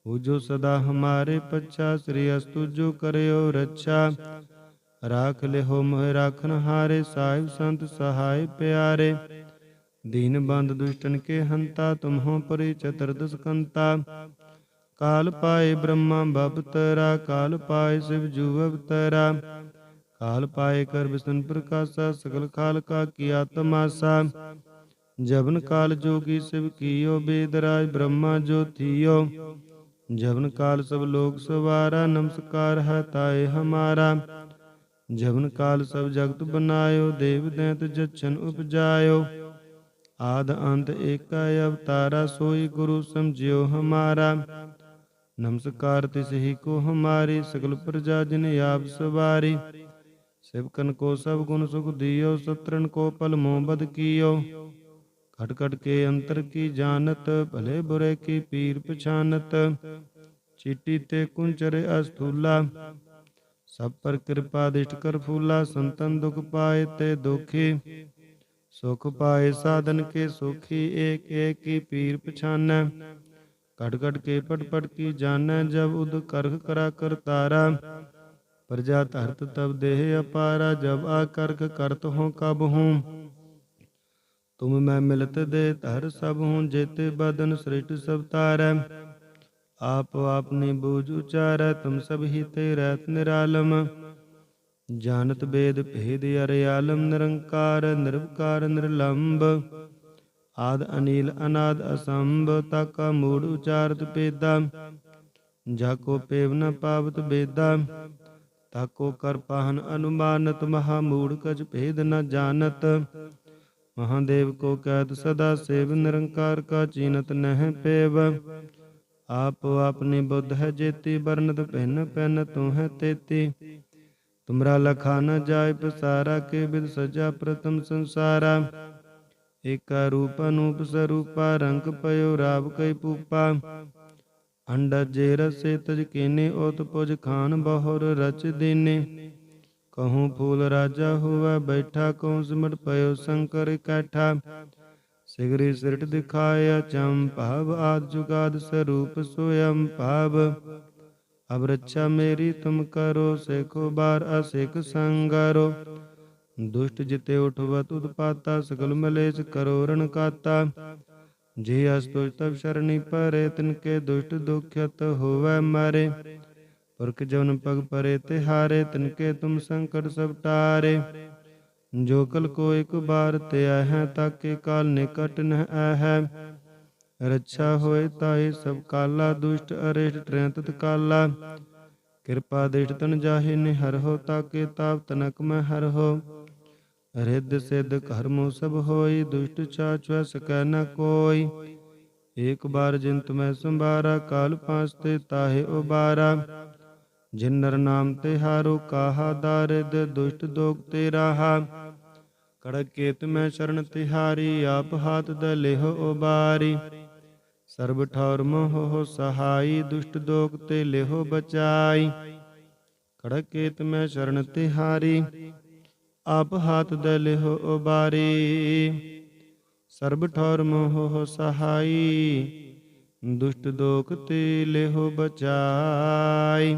ਹੋ ਜੋ ਸਦਾ ਹਮਾਰੇ ਪੱਛਾ, ਸ੍ਰੀ ਅਸਤੁ ਜੋ ਕਰਿਓ ਰੱਛਾ। ਰਾਖ ਲਿਹੋ ਮੋਹਿ ਰਾਖਨ ਹਾਰੇ, ਸਾਹਿਬ ਸੰਤ ਸਹਾਇ ਪਿਆਰੇ। ਦੀਨ ਬੰਦ ਦੁਸ਼ਟਨ ਕੇ ਹੰਤਾ, ਤੁਮਹੋ ਪਰਿ ਚਤੁਰਦਸ ਕੰਤਾ ਕਾਲ ਪਾਏ ਬ੍ਰਹਮਾ ਬਪਤਰਾ, ਕਾਲ ਪਾਏ ਸਿਵ ਜੂ ਅਵਤਰਾ। ਕਾਲ ਪਾਏ ਕਰ ਵਿਸ਼ਨ ਪ੍ਰਕਾਸ਼ਾ, ਸਗਲ ਖਾਲ ਕਾ ਕੀ ਆਤਮਾਸਾ। ਜਵਨ ਕਾਲ ਜੋਗੀ ਸਿਵ ਕੀਓ, ਬੇਦਰਾਜ ਬ੍ਰਹਮਾ ਜੋਤੀਓ। ਜਵਨ ਕਾਲ ਸਭ ਲੋਕ ਸਵਾਰਾ, ਨਮਸਕਾਰ ਹੈ ਤਾਏ ਹਮਾਰਾ। ਜਵਨ ਕਾਲ ਸਭ ਜਗਤ ਬਨਾਇਓ, ਦੇਵ ਦੈਂਤ ਜਛਨ ਉਪਜਾਇਓ। ਆਦ ਅੰਤ ਏਕਾ ਅਵਤਾਰਾ, ਸੋਈ ਗੁਰੂ ਸਮਝਿਓ ਹਮਾਰਾ। ਨਮਸਕਾਰ ਤਿਸ ਹੀ ਕੋ ਹਮਾਰੀ, ਸਗਲ ਪ੍ਰਜਾ ਜਿਨ ਆਪ ਸਵਾਰੀ। ਸਿਵਕਨ ਕੋ ਸਭ ਗੁਣ ਸੁਖ ਦਿਓ ਸਤਰਨ ਕੋ ਪਲ ਮੋਹ ਬਦ ਕੀਓ। ਖਟ ਖਟ ਕੇ ਅੰਤਰ ਕੀ ਜਾਣਤ ਭਲੇ ਬੁਰੇ ਕੀ ਪੀਰ ਪਛਾਨਤ ਚੀਟੀ ਤੇ ਕੁੰਚਰ ਅਸਥੂਲਾ ਸਭ ਪਰ ਕਿਰਪਾ ਦਿਸ਼ਟ ਕਰ ਫੂਲਾ ਸੰਤਨ ਦੁਖ ਪਾਏ ਤੇ ਦੁਖੀ ਸੁਖ ਪਾਏ ਸਾਧਨ ਕੇ ਸੁਖੀ ਏਕ ਏਕ ਕੀ ਪੀਰ ਪਛਾਨੈ ਕਟ ਕਟ ਕੇ ਪਟ ਪਟ ਕੀ ਜਾਣੈ ਜਬ ਉਦ ਕਰਖ ਕਰਾ ਕਰਤਾਰਾ ਪ੍ਰਜਾ ਧਰਤ ਤਬ ਦੇਹ ਅਪਾਰਾ ਜਬ ਆ ਕਰਖ ਕਰਤ ਹੋ ਕਬ ਹੂੰ ਤੁਮ ਮੈਂ ਮਿਲਤ ਦੇ ਧਰ ਸਭ ਹੂੰ ਜੇਤੇ ਬਦਨ ਸ੍ਰਿਸ਼ਟ ਸਭ ਤਾਰੈ। ਆਪ ਆਪਨੀ ਬੂਝ ਉਚਾਰੈ, ਤੁਮ ਸਭ ਹੀ ਤੇ ਰਹਿਤ ਨਿਰਾਲਮ। ਜਾਣਤ ਬੇਦ ਭੇਦ ਅਰਿਆਲਮ ਨਿਰੰਕਾਰ ਨਿਰਵਕਾਰ ਨਿਰਲੰਭ ਆਦ ਅਨੀਲ ਅਨਾਦ ਅਸੰਭ, ਤਾਕਾ ਮੂੜ ਉਚਾਰਤ ਪੇਦਾ। ਜਾ ਕੋ ਪੇਵ ਨ ਪਾਵਤ ਬੇਦਾ ਤਾਕੋ ਕਰ ਪਾਹਨ ਅਨੁਮਾਨਤ, ਮਹਾ ਮੂੜ ਕਜ ਭੇਦ ਨ ਜਾਣਤ। ਮਹਾਦੇਵ ਕੋ ਕਹਿਤ ਸਦਾ ਸੇਵ, ਨਿਰੰਕਾਰ ਕਾ ਚੀਨਤ ਨਹਿ ਪੇਵ। ਆਪ ਆਪਣੀ ਬੁੱਧ ਹੈ ਜੇਤੀ ਬਰਨਤ ਭਿੰਨ ਪੈਨ ਤੂੰ ਹੈ ਤੇਤੀ। ਤੁਮਰਾ ਲਖਾ ਨ ਜਾਏ ਪਸਾਰਾ, ਕੇ ਬਿਦ ਸਜਾ ਪ੍ਰਥਮ ਸੰਸਾਰਾ। ਏਕਾ ਰੂਪ ਅਨੂਪ ਸਰੂਪਾ, ਰੰਗ ਪਇਓ ਰਾਵ ਕੈ ਪੂਪਾ। ਅੰਡਾ ਜੇ ਰਸੇ ਤਜ ਕੀਨੇ, ਓਤ ਪੁਜ ਖਾਨ ਬਹੁਰ ਰਚ ਦੀਨੇ। ਕਹੂੰ ਫੂਲ ਰਾਜਾ ਹੋਵੇ ਬੈਠਾ ਕਉ ਸਿਮਟ ਪਇਓ ਸ਼ੰਕਰ ਇਕੱਠਾ ਸਿਗਰੀ ਸਿਰਟ ਦਿਖਾਇਆ ਚੰ ਭਾਵ ਆਦ ਜੁਗਾਦ ਸਰੂਪ ਸੋਯੰ ਭਾਵ ਅਬ ਰੱਛਾ ਮੇਰੀ ਤੁਮ ਕਰੋ ਸੇਖੋ ਬਾਰ ਅਸਿਕ ਸੰਗਰੋ ਦੁਸ਼ਟ ਜਿਤੇ ਉਠਵਤ ਉਤਪਾਤਾ ਸਗਲ ਮਲੇਸ਼ ਕਰੋ ਰਣ ਕਾਤਾ ਜੇ ਅਸਤੁਜ ਤਬ ਸ਼ਰਣੀ ਪਰੇ ਤਿਨ ਕੇ ਦੁਸ਼ਟ ਦੁਖਿਤ ਹੋਵੇ ਮਾਰੇ ਪੁਰਖ ਜਵਨ ਪਗ ਪਰੇ ਤੇ ਹਾਰੇ, ਤਿਨ ਕੇ ਤੁਮ ਸੰਕਟ ਸਭ ਟਾਰੇ। ਜੋ ਕਲ ਕੋ ਇੱਕ ਬਾਰ ਤੇ ਹੈ ਤਾਕੇ ਕਾਲ ਨਿਕਟ ਨ ਹੈ ਰੱਛਾ ਹੋਏ ਤਾਏ ਸਭ ਕਾਲਾ, ਦੁਸ਼ਟ ਅਰਿਸ਼ਟ ਟ੍ਰੈ ਕਾਲਾ ਕਿਰਪਾ ਦੇਟ ਤਨ ਜਾਹੇ ਨੇ ਹਰ ਹੋ ਤਾਕੇ ਤਾਪ ਤਨਕ ਮੈਂ ਹਰ ਹੋ। ਰਿੱਧ ਸਿੱਧ ਕਰਮੋ ਸਭ ਹੋਈ, ਦੁਸ਼ਟ ਚਾਚੁ ਸਕੈ ਨ ਕੋਈ। ਏਕ ਬਾਰ ਜਿਨ ਤੁਮੈ ਸੰਭਾਰਾ, ਕਾਲ ਪਾਸ ਤੇ ਤਾਹੇ ਉਬਾਰਾ। ਜਿਨ ਨਰ ਨਾਮ ਤੇ ਹਾਰੋ ਕਾਹਾ ਦਾਰਿਦ, ਦੁਸ਼ਟ ਦੋਗ ਤੇ ਰਾਹਾ। ਕੜਕ ਕੇਤ ਮੈਂ ਸ਼ਰਨ ਤਿਹਾਰੀ, ਆਪ ਹਾਥ ਦ ਲਿਹੁ ਉਬਾਰੀ। ਸਰਬ ਠੌਰ ਮੋਹ ਸਹਾਈ, ਦੁਸ਼ਟ ਦੋਗ ਤੇ ਲਿਹੁ ਬਚਾਈ। ਕੜਕ ਕੇਤ ਮੈਂ ਸ਼ਰਨ ਤਿਹਾਰੀ, ਆਪ ਹਾਥ ਦ ਲਿਹੁ ਉਬਾਰੀ। ਸਰਬ ਠੌਰ ਮੋਹ ਸਹਾਈ, ਦੁਸ਼ਟ ਦੋਖ ਤੇ ਲਿਹੁ ਬਚਾਈ।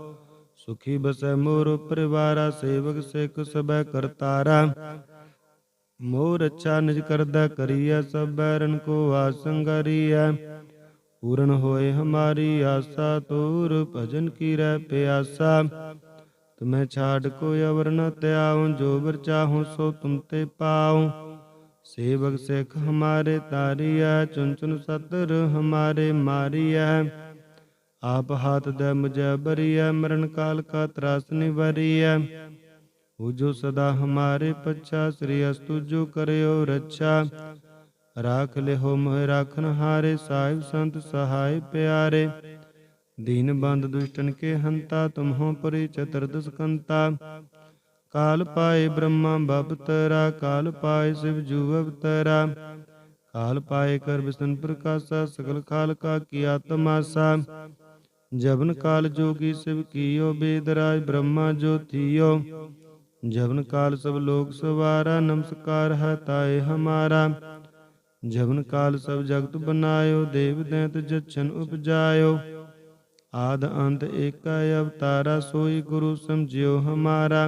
ਸੁਖੀ ਬਸੈ ਮੋਰ ਪਰਿਵਾਰਾ, ਸੇਵਕ ਸਿਖ ਸਬੈ ਕਰਤਾਰਾ ਮੋਰ ਰਛਾ ਨਿਜ ਕਰਦਾ ਕਰੀਐ, ਸਭ ਬੈਰਨ ਕੋ ਆਸੰਗਰੀਐ ਪੂਰਨ ਹੋਏ ਹਮਾਰੀ ਆਸਾ, ਤੂਰ ਭਜਨ ਕੀ ਰਹਿ ਪਿਆਸਾ। ਤੁਮੈ ਛਾੜ ਕੋ ਅਵਰ ਨ ਤਿਆਉ ਜੋ ਵਰ ਚਾਹੂ ਸੋ ਤੁਮ ਤੇ ਪਾਉ। ਸੇਵਕ ਸਿਖ ਹਮਾਰੇ ਤਾਰੀਐ ਚੁਨ ਚੁਨ ਸਤਰ ਹਮਾਰੇ ਮਾਰੀਐ। ਆਪ ਹਾਥ ਦੇ ਮੁਝੇ ਬਰੀਐ, ਮਰਨ ਕਾਲ ਕਾ ਤਰਾਸ ਨਿਵਰੀਐ। ਹੂ ਸਦਾ ਹਮਾਰੇ ਪੱਛਾ, ਸ੍ਰੀ ਅਸਤੂ ਜੋ ਕਰਿਓ ਰੱਛਾ। ਰਾਖ ਲਿਹੋ ਮੋਹਿ ਰਾਖਨ ਹਾਰੇ, ਸਾਹਿਬ ਸੰਤ ਸਹਾਇ ਪਿਆਰੇ। ਦੀਨ ਬੰਦ ਦੁਸ਼ਟਨ ਕੇ ਹੰਤਾ, ਤੁਮਹੋ ਪਰਿ ਚਤਰਦਸ ਕੰਤਾ ਕਾਲ ਪਾਏ ਬ੍ਰਹਮਾ ਬਪਤਰਾ, ਕਾਲ ਪਾਏ ਸਿਵ ਜੂ ਅਵਤਰਾ। ਕਾਲ ਪਾਏ ਕਰ ਵਿਸ਼ਨ ਪ੍ਰਕਾਸ਼ਾ ਸਕਲ ਕਾਲ ਕਾ ਕੀ ਆਤਮਾਸਾ। तमाशा जबन काल जोगी शिव कियो बेदराज ब्रह्मा जो थियो जबन काल सब लोग सवारा नमस्कार है ताए हमारा जबन काल सब जगत बनायो देव दैत जच्छन उपजायो आद अंत एक अवतारा सोई गुरु समझियो हमारा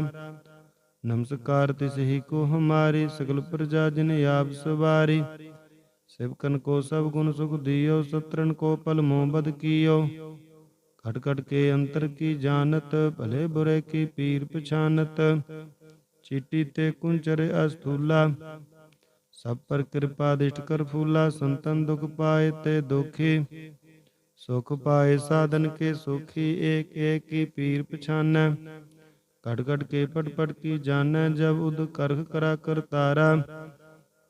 नमस्कार तिस ही को हमारी सकल प्रजा जिन आप सवारी शिवकन को सब गुण सुख दियो सत्रन को पल मोहबद कियो खट खट के अंतर की जानत, भले बुरे की पीर पछानत। चीटी ते कुंचर अस्थूला, सब पर कृपा दिष्ट कर फूला। संतन दुख पाए ते दुखी, सुख पाए साधन के सुखी। एक एक की पीर पछान कट के पट पट की जान जब उद करख करा कर तारा,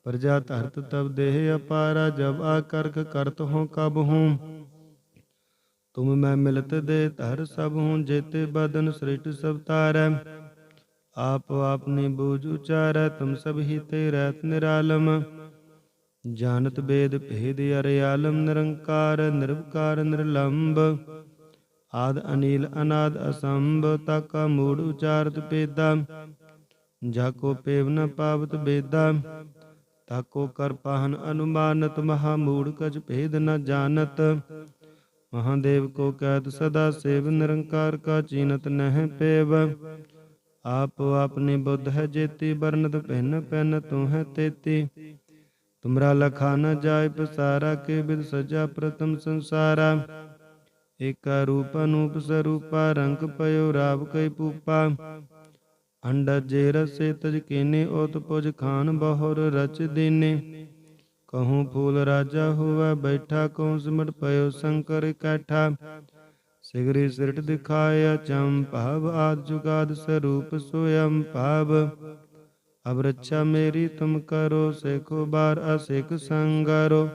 प्रजा धरत तब देह अपारा। जब आ करख करत हो कब हूँ ਤੁਮ ਮੈਂ ਮਿਲਤ ਦੇ ਧਰ ਸਭ ਹੂੰ ਜੇਤੇ ਬਦਨ ਸ੍ਰਿਸ਼ਟ ਸਭ ਤਾਰੈ ਆਪ ਆਪਨੇ ਬੂਝ ਉਚਾਰੈ, ਤੁਮ ਸਭ ਹੀ ਤੇ ਰਤ ਨਿਰਾਲਮ। ਜਾਣਤ ਬੇਦ ਭੇਦ ਅਰ ਆਲਮ, ਨਿਰੰਕਾਰ ਨਿਰਵਕਾਰ ਨਿਰਲੰਭ ਆਦ ਅਨੀਲ ਅਨਾਦ ਅਸੰਭ, ਤਕ ਮੂੜ ਉਚਾਰਤ ਪੇਦਾ। ਜਾ ਕੋ ਪੇਵ ਨ ਪਾਵਤ ਬੇਦਾ ਤਾਕੋ ਕਰ ਪਾਹਨ ਅਨੁਮਾਨਤ, ਮਹਾ ਮੂੜ ਕਜ ਭੇਦ ਨ ਜਾਣਤ। ਮਹਾਦੇਵ ਕੋ ਕਹਿਤ ਸਦਾ ਸੇਵ, ਨਿਰੰਕਾਰ ਕਾ ਚੀਨਤ ਨਹਿ ਪੇਵ। ਆਪ ਆਪਨੇ ਬੁੱਧ ਹੈ ਜੇਤੀ ਬਰਨਤ ਭਿੰਨ ਪੈਨ ਤੂੰ ਹੈ ਤੇਤੀ। ਤੁਮਰਾ ਲਖਾ ਨ ਜਾਏ ਪਸਾਰਾ, ਕੇ ਬਿਦ ਸਜਾ ਪ੍ਰਤਮ ਸੰਸਾਰਾ। ਏਕਾ ਰੂਪ ਅਨੂਪ ਸਰੂਪਾ, ਰੰਗ ਪਇਓ ਰਾਵ ਕੈ ਪੂਪਾ। ਅੰਡਾ ਜੇ ਰਸੇ ਤਜ ਕੀਨੇ ਓਤ ਪੁਜ ਖਾਨ ਬਹੁਰ ਰਚ ਦੀਨੇ। ਕਹੂੰ ਫੂਲ ਰਾਜਾ ਹੋਵੇ ਬੈਠਾ ਕਉ ਸਿਮਟ ਪਇਓ ਸ਼ੰਕਰ ਇਕੱਠਾ ਸਿਗਰੀ ਸਿਰਟ ਦਿਖਾਇਆ ਚੰ ਭਾਵ ਆਦ ਜੁਗਾਦ ਸਰੂਪ ਸੋਯੰ ਭਾਵ ਅਬ ਰੱਛਾ ਮੇਰੀ ਤੁਮ ਕਰੋ ਸੇਖੋ ਬਾਰ ਅਸਿਕ ਸੰਗਰੋ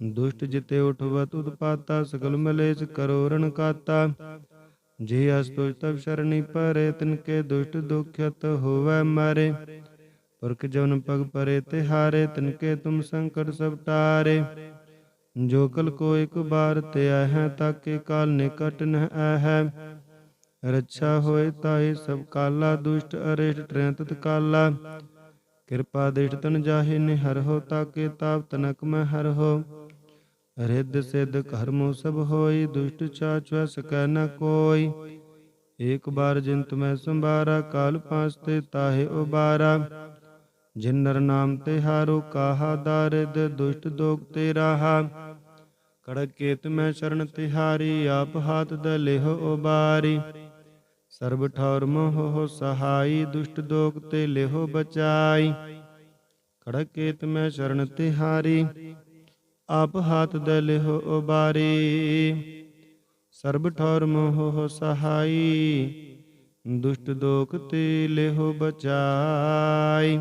ਦੁਸ਼ਟ ਜਿਤੇ ਉਠਵਤ ਉਤਪਾਤਾ ਸਗਲ ਮਲੇਸ਼ ਕਰੋ ਰਣ ਕਾਤਾ ਜੇ ਅਸਤੁਜ ਤਬ ਸ਼ਰਣੀ ਪਰੇ ਤਿਨ ਕੇ ਦੁਸ਼ਟ ਦੁਖਤ ਹੋਵੇ ਮਾਰੇ ਪੁਰਖ ਜਵਨ ਪਗ ਪਰੇ ਤੇ ਹਾਰੇ ਤਿਨਕੇ ਤੁਮ ਸੰਕਟ ਸਭ ਟਾਰੇ। ਜੋ ਕਲ ਕੋ ਇੱਕ ਬਾਰ ਤੇ ਹੈ ਤਾਕੇ ਕਾਲ ਨਿਕਟ ਨ ਹੈ ਰੱਛਾ ਹੋਏ ਤਾਏ ਸਭ ਕਾਲਾ, ਦੁਸ਼ਟ ਅਰਿਸ਼ਟ ਟ੍ਰੈਂਤਤ ਕਾਲਾ ਕਿਰਪਾ ਦੇਟ ਤਨ ਜਾਹੇ ਨੇ ਹਰ ਹੋ ਤਾਕੇ ਤਾਪ ਤਨਕ ਮੈਂ ਹਰ ਹੋ। ਰਿੱਧ ਸਿੱਧ ਕਰਮੋ ਸਭ ਹੋਈ, ਦੁਸ਼ਟ ਚਾਚੁ ਸਕੈ ਨ ਕੋਈ। ਏਕ ਬਾਰ ਜਿਨ ਤੁਮੈ ਸੰਭਾਰਾ, ਕਾਲ ਪਾਸ ਤੇ ਤਾਹੇ ਉਬਾਰਾ। ਜਿਨ ਨਰ ਨਾਮ ਤੇ ਹਾਰੋ ਕਾਹਾ ਦਾਰਿਦ, ਦੁਸ਼ਟ ਦੋਗ ਤੇ ਰਾਹਾ। ਕੜਕ ਕੇਤ ਮੈਂ ਸ਼ਰਨ ਤਿਹਾਰੀ, ਆਪ ਹਾਥ ਦ ਲਿਹੁ ਉਬਾਰੀ। ਸਰਬ ਠੌਰ ਮੋਹ ਸਹਾਈ, ਦੁਸ਼ਟ ਦੋਗ ਤੇ ਲਿਹੁ ਬਚਾਈ। ਕੜਕ ਕੇਤ ਮੈਂ ਸ਼ਰਨ ਤਿਹਾਰੀ, ਆਪ ਹਾਥ ਦ ਲਿਹੁ ਉਬਾਰੀ। ਸਰਬ ਠੌਰ ਮੋਹ ਸਹਾਈ, ਦੁਸ਼ਟ ਦੋਖ ਤੇ ਲਿਹੁ ਬਚਾਈ।